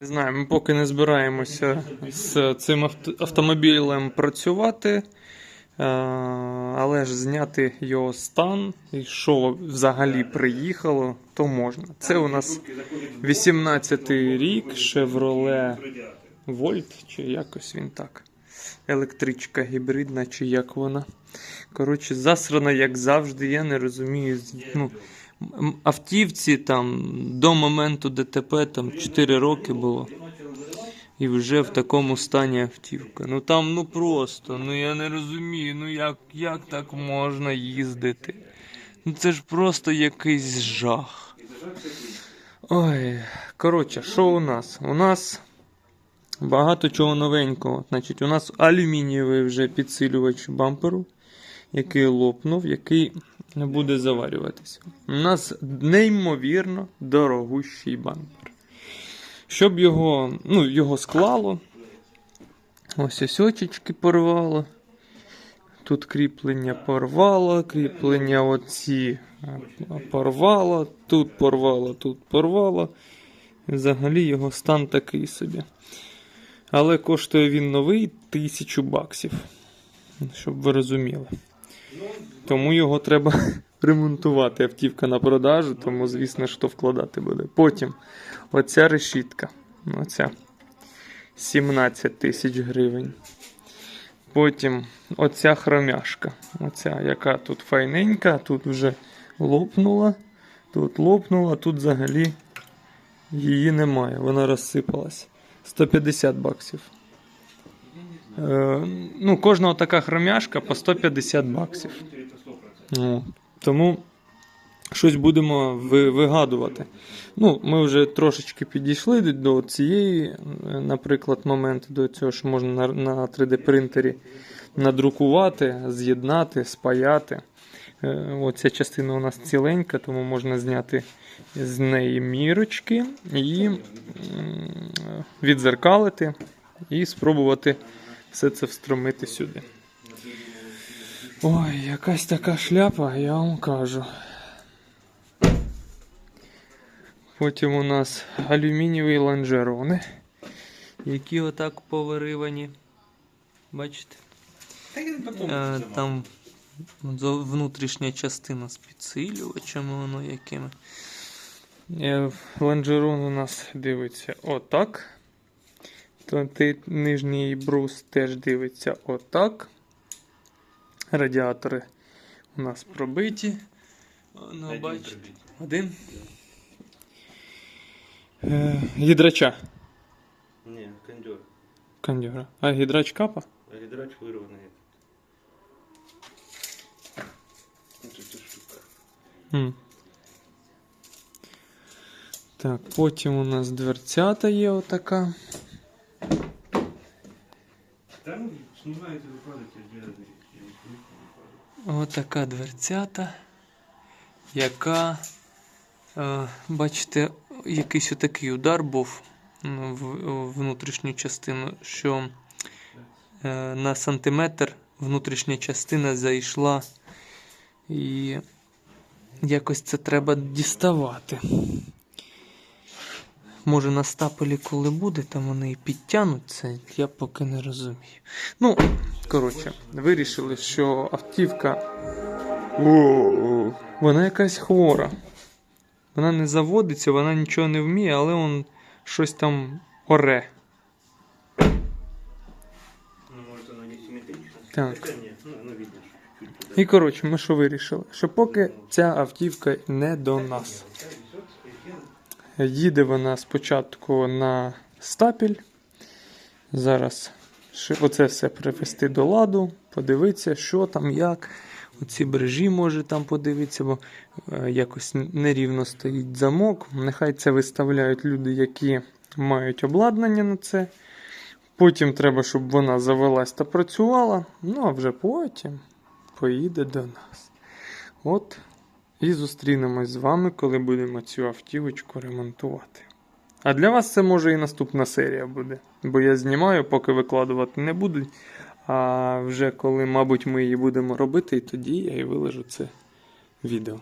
Не знаю, ми поки не збираємося з цим авто- автомобілем працювати, е, але ж зняти його стан і що взагалі приїхало, то можна. Це у нас 18-й рік Chevrolet Volt, чи якось він так. Електричка гібридна, чи як вона. Коротше, засрана, як завжди, я не розумію. Ну, автівці там до моменту ДТП там 4 роки було. І вже в такому стані автівка. Ну там ну просто, ну я не розумію, ну як, як так можна їздити? Ну це ж просто якийсь жах. Ой, коротше, що у нас? У нас багато чого новенького. Значить, у нас алюмінієвий вже підсилювач бамперу, який лопнув, який не буде заварюватися. У нас неймовірно дорогущий бампер. Щоб його, ну, його склало, ось ось очечки порвало. Тут кріплення порвало, кріплення оці е, порвало, тут порвало, тут порвало. Взагалі його стан такий собі. Але коштує він новий тисячу баксів. Щоб ви розуміли. Тому його треба ремонтувати. Автівка на продажу, тому, звісно, що вкладати буде. Потім оця решітка. Оця 17 тисяч гривень. Потім оця хромяшка. Оця, яка тут файненька, тут вже лопнула. Тут лопнула, тут взагалі її немає. Вона розсипалась. 150 баксів. Е, ну, кожна така хромяшка по 150 баксів. Ну, тому щось будемо вигадувати. Ну, ми вже трошечки підійшли до- цієї, е, наприклад, моменту, до цього, що можна на, на 3D принтері надрукувати, з'єднати, спаяти. Е, Оця частина у нас ціленька, тому можна зняти з неї мірочки і відзеркалити і спробувати все це встромити сюди. Ой, якась така шляпа, я вам кажу. Потім у нас алюмінієві лонжерони, які отак повиривані. Бачите? Е, там внутрішня частина з підсилювачами, воно якими. Е, Лонжерон у нас дивиться отак. Нижній брус теж дивиться отак. Радіатори у нас пробиті. Ну, бачите. Один. Е, гідрача. Ні, кондьор. Кондюра. А гідрач капа? А гідрач вирваний. Ну, штука. М. Так, потім у нас дверцята є отака. Виходите з. Отака дверцята, яка, е, бачите, якийсь отакий удар був в в внутрішню частину, що е, на сантиметр внутрішня частина зайшла і якось це треба діставати. Може на стапелі, коли буде, там вони і підтягнуться, я поки не розумію. Ну, коротше, вирішили, що автівка вона якась хвора. Вона не заводиться, вона нічого не вміє, але он щось там оре. Ну. Так. Ну, ну. І коротше, ми що вирішили? Що поки ця автівка не до нас. Їде вона спочатку на стапіль. Зараз оце все привести до ладу, подивитися, що там, як. Оці брежі може там подивитися, бо е, якось нерівно стоїть замок. Нехай це виставляють люди, які мають обладнання на це. Потім треба, щоб вона завелась та працювала. Ну а вже потім поїде до нас. От і зустрінемось з вами, коли будемо цю автівочку ремонтувати. А для вас це може і наступна серія буде. Бо я знімаю, поки викладувати не буду. А вже коли, мабуть, ми її будемо робити, і тоді я і виложу це відео.